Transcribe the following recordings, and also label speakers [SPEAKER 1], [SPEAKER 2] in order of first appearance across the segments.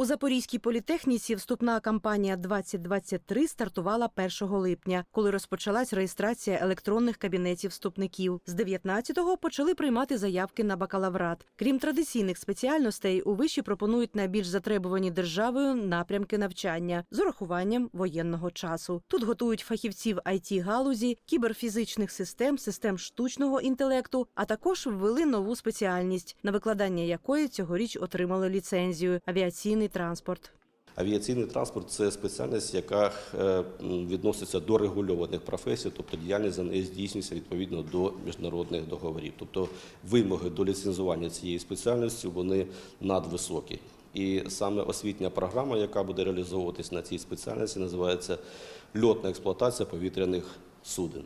[SPEAKER 1] У Запорізькій політехніці вступна кампанія 2023 стартувала 1 липня, коли розпочалась реєстрація електронних кабінетів вступників. З 19-го почали приймати заявки на бакалаврат. Крім традиційних спеціальностей, у виші пропонують найбільш затребувані державою напрямки навчання з урахуванням воєнного часу. Тут готують фахівців it галузі, кіберфізичних систем, систем штучного інтелекту, а також ввели нову спеціальність, на викладання якої цьогоріч отримали ліцензію авіаційний транспорт.
[SPEAKER 2] Авіаційний транспорт це спеціальність, яка е, відноситься до регульованих професій, тобто діяльність за неї здійснюється відповідно до міжнародних договорів. Тобто вимоги до ліцензування цієї спеціальності вони надвисокі. І саме освітня програма, яка буде реалізовуватись на цій спеціальності, називається льотна експлуатація повітряних суден.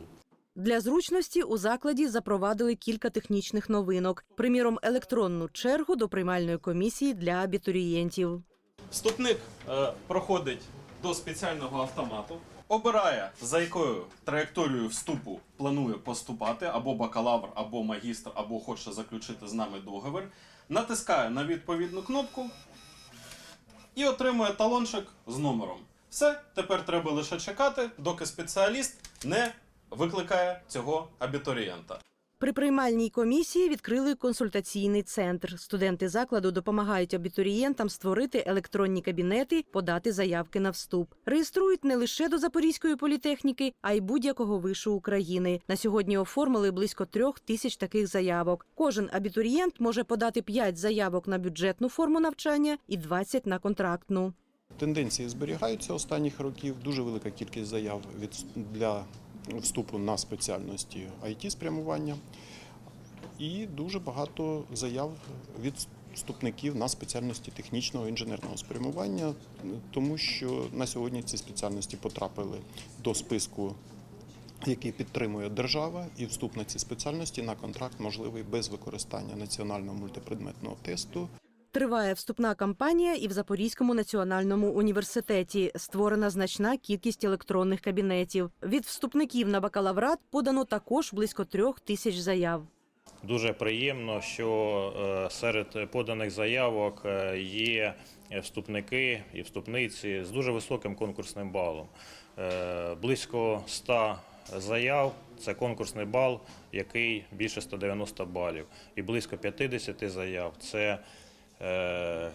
[SPEAKER 1] Для зручності у закладі запровадили кілька технічних новинок, приміром, електронну чергу до приймальної комісії для абітурієнтів.
[SPEAKER 3] Вступник е, проходить до спеціального автомату, обирає за якою траєкторією вступу планує поступати, або бакалавр, або магістр, або хоче заключити з нами договір, натискає на відповідну кнопку і отримує талончик з номером. Все, тепер треба лише чекати, доки спеціаліст не викликає цього абітурієнта.
[SPEAKER 1] При приймальній комісії відкрили консультаційний центр. Студенти закладу допомагають абітурієнтам створити електронні кабінети, подати заявки на вступ. Реєструють не лише до Запорізької політехніки, а й будь-якого вишу України. На сьогодні оформили близько трьох тисяч таких заявок. Кожен абітурієнт може подати 5 заявок на бюджетну форму навчання і 20 на контрактну.
[SPEAKER 4] Тенденції зберігаються останніх років. Дуже велика кількість заяв від для вступу на спеціальності it спрямування і дуже багато заяв від вступників на спеціальності технічного інженерного спрямування, тому що на сьогодні ці спеціальності потрапили до списку. Який підтримує держава, і вступ на ці спеціальності на контракт можливий без використання національного мультипредметного тесту.
[SPEAKER 1] Триває вступна кампанія і в Запорізькому національному університеті. Створена значна кількість електронних кабінетів. Від вступників на бакалаврат подано також близько трьох тисяч заяв.
[SPEAKER 5] Дуже приємно, що е, серед поданих заявок е, є вступники і вступниці з дуже високим конкурсним балом. Е, Близько 100 заяв це конкурсний бал, який більше 190 балів, і близько 50 заяв це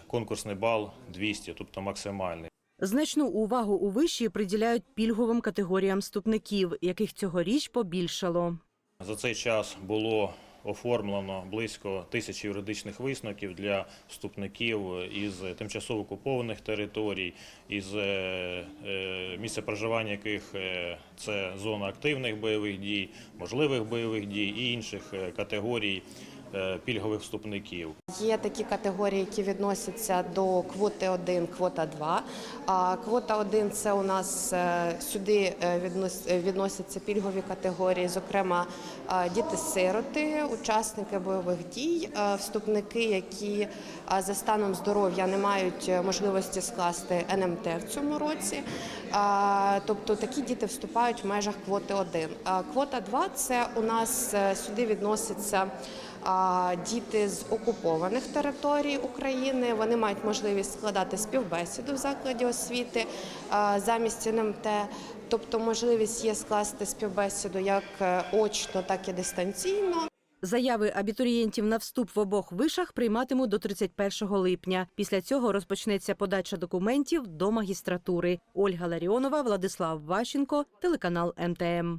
[SPEAKER 5] конкурсний бал 200, тобто максимальний.
[SPEAKER 1] Значну увагу у виші приділяють пільговим категоріям вступників, яких цьогоріч побільшало.
[SPEAKER 5] За цей час було оформлено близько тисячі юридичних висновків для вступників із тимчасово окупованих територій, із е, е, місця проживання яких е, це зона активних бойових дій, можливих бойових дій і інших е, категорій е, пільгових вступників.
[SPEAKER 6] Є такі категорії, які відносяться до квоти 1, квота 2. А квота 1 – це у нас е, сюди е, віднос- е, відносяться пільгові категорії, зокрема е, діти-сироти, учасники бойових дій, е, вступники, які е, за станом здоров'я не мають е, можливості скласти НМТ в цьому році. Тобто такі діти вступають в межах квоти 1. Квота 2 – це у нас е, сюди відноситься а, діти з окупованих територій України. Вони мають можливість складати співбесіду в закладі освіти замість НМТ. Тобто можливість є скласти співбесіду як е, очно, так і дистанційно.
[SPEAKER 1] Заяви абітурієнтів на вступ в обох вишах прийматимуть до 31 липня. Після цього розпочнеться подача документів до магістратури. Ольга Ларіонова, Владислав Ващенко, телеканал МТМ.